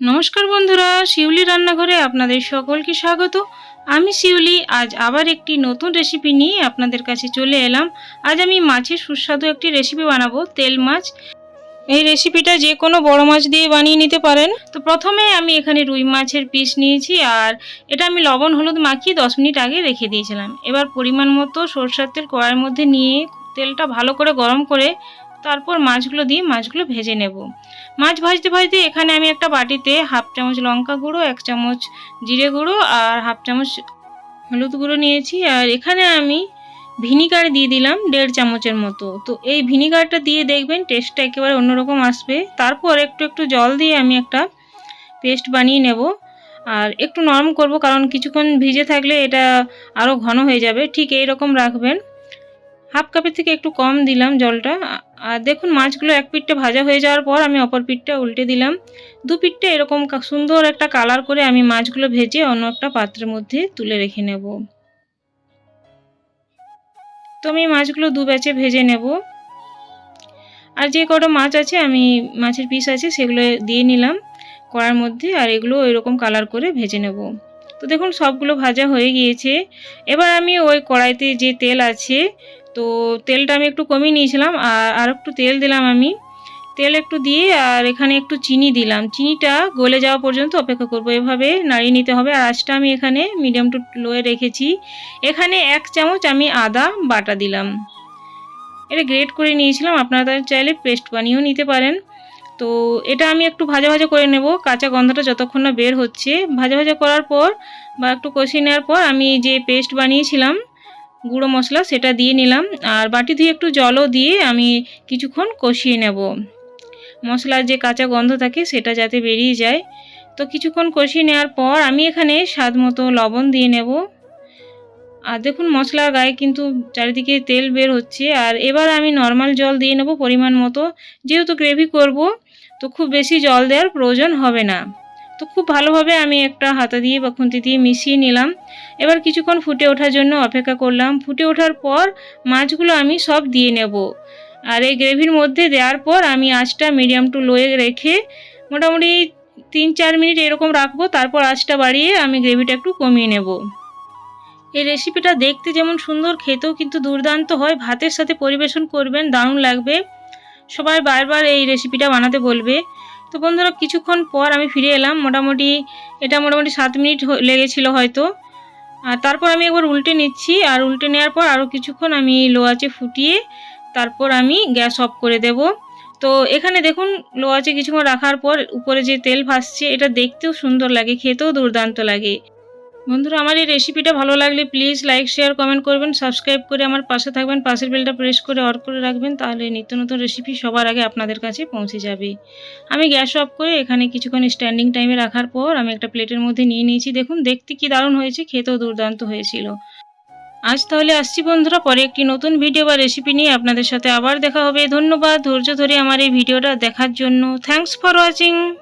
নমস্কার বন্ধুরা, শিউলি রান্নাঘরে আপনাদের সকলকে স্বাগত। আমি শিউলি, আজ আবার একটি নতুন রেসিপি নিয়ে আপনাদের কাছে চলে এলাম। আজ আমি মাছের সুস্বাদু একটি রেসিপি বানাবো, তেল মাছ। এই রেসিপিটা যে কোনো বড় মাছ দিয়ে বানিয়ে নিতে পারেন। তো প্রথমে আমি এখানে রুই মাছের পিস নিয়েছি, আর এটা আমি লবণ, হলুদ মাখিয়ে দশ মিনিট আগে রেখে দিয়েছিলাম। এবার পরিমাণ মতো সরষের তেল কড়াইয়ের মধ্যে নিয়ে তেলটা ভালো করে গরম করে তারপর মাছগুলো দিয়ে মাছগুলো ভেজে নেব। মাছ ভাজতে ভাজতে এখানে আমি একটা বাটিতে হাফ চামচ লঙ্কা গুঁড়ো, এক চামচ জিরে গুঁড়ো আর হাফ চামচ হলুদ গুঁড়ো নিয়েছি। আর এখানে আমি ভিনিগার দিয়ে দিলাম দেড় চামচের মতো। তো এই ভিনিগারটা দিয়ে দেখবেন টেস্টটা একেবারে অন্যরকম আসবে। তারপর একটু একটু জল দিয়ে আমি একটা পেস্ট বানিয়ে নেব। আর একটু নরম করব কারণ কিছুক্ষণ ভিজে থাকলে এটা আরও ঘন হয়ে যাবে। ঠিক এই রকম রাখবেন। হাফ কাপের থেকে একটু কম দিলাম জলটা। আর দেখুন মাছগুলো এক পিঠটা ভাজা হয়ে যাওয়ার পর আমি অপর পিঠটা উল্টে দিলাম। দু পিঠটা এরকম সুন্দর একটা কালার করে আমি মাছগুলো ভেজে অন্য একটা পাত্রের মধ্যে তুলে রেখে নেব। তো আমি মাছগুলো দু ব্যাচে ভেজে নেব। আর যে কটা মাছ আছে, আমি মাছের পিস আছে, সেগুলো দিয়ে নিলাম কড়ার মধ্যে আর এগুলো এরকম কালার করে ভেজে নেব। তো দেখুন সবগুলো ভাজা হয়ে গিয়েছে। এবার আমি ওই কড়াইতে যে তেল আছে তো তেলটা আমি একটু কমিয়ে নিয়েছিলাম, আর আর একটু তেল দিলাম আমি। তেল একটু দিয়ে, আর এখানে একটু চিনি দিলাম। চিনিটা গলে যাওয়া পর্যন্ত অপেক্ষা করব। এভাবে নাড়িয়ে নিতে হবে। আর আঁচটা আমি এখানে মিডিয়াম টু লোয়ে রেখেছি। এখানে এক চামচ আমি আদা বাটা দিলাম। এটা গ্রেট করে নিয়েছিলাম। আপনারা চাইলে পেস্ট বানিয়েও নিতে পারেন। তো এটা আমি একটু ভাজা ভাজা করে নেব। কাঁচা গন্ধটা যতক্ষণ না বের হচ্ছে। ভাজা ভাজা করার পর বা একটু কষিয়ে নেওয়ার পর আমি যে পেস্ট বানিয়েছিলাম গুঁড়ো মশলা সেটা দিয়ে নিলাম। আর বাটি দিয়ে একটু জলও দিয়ে আমি কিছুক্ষণ কষিয়ে নেব। মশলার যে কাঁচা গন্ধ থাকে সেটা যাতে বেরিয়ে যায়। তো কিছুক্ষণ কষিয়ে নেওয়ার পর আমি এখানে স্বাদ মতো লবণ দিয়ে নেব। আর দেখুন মশলার গায়ে কিন্তু চারিদিকে তেল বের হচ্ছে। আর এবার আমি নর্মাল জল দিয়ে নেব পরিমাণ মতো। যেহেতু গ্রেভি করব, তো খুব বেশি জল দেওয়ার প্রয়োজন হবে না। তো খুব ভালোভাবে আমি একটা হাতা দিয়ে বা খুন্তি দিয়ে মিশিয়ে নিলাম। এবার কিছুক্ষণ ফুটে ওঠার জন্য অপেক্ষা করলাম। ফুটে ওঠার পর মাছগুলো আমি সব দিয়ে নেব। আর এই গ্রেভির মধ্যে দেওয়ার পর আমি আঁচটা মিডিয়াম টু লোয়ে রেখে মোটামুটি তিন চার মিনিট এরকম রাখব, তারপর আঁচটা বাড়িয়ে আমি গ্রেভিটা একটু কমিয়ে নেব। এই রেসিপিটা দেখতে যেমন সুন্দর, খেতেও কিন্তু দুর্দান্ত হয়। ভাতের সাথে পরিবেশন করবেন, দারুণ লাগবে। সবাই বারবার এই রেসিপিটা বানাতে বলবে। তো বন্ধুরা, কিছুক্ষণ পর আমি ফিরে এলাম। মোটামুটি এটা মোটামুটি সাত মিনিট লেগেছিল হয়তো। আর তারপর আমি একবার উল্টে নিচ্ছি। আর উল্টে নেওয়ার পর আরও কিছুক্ষণ আমি লো ফুটিয়ে তারপর আমি গ্যাস অফ করে দেব। তো এখানে দেখুন, লোয়াচে কিছুক্ষণ রাখার পর উপরে যে তেল ভাসছে, এটা দেখতেও সুন্দর লাগে, খেতেও দুর্দান্ত লাগে। বন্ধুরা, আমার এই রেসিপিটা ভালো লাগলে প্লিজ লাইক শেয়ার কমেন্ট করবেন সাবস্ক্রাইব করে আমার পাশে থাকবেন, পাশের বেলটা প্রেস করে অর করে রাখবেন, তাহলে নিত্য নতুন রেসিপি সবার আগে আপনাদের কাছে পৌঁছে যাবে। আমি গ্যাস অফ করে এখানে কিছুক্ষণ স্ট্যান্ডিং টাইমে রাখার পর আমি একটা প্লেটের মধ্যে নিয়ে নিয়েছি। দেখুন, দেখতে কি দারুণ হয়েছে, খেতেও দুর্দান্ত হয়েছিল। আজ তাহলে আসছি বন্ধুরা, পরে একটি নতুন ভিডিও বা রেসিপি নিয়ে আপনাদের সাথে আবার দেখা হবে। ধন্যবাদ, ধৈর্য ধরে আমার এই ভিডিওটা দেখার জন্য। Thanks for watching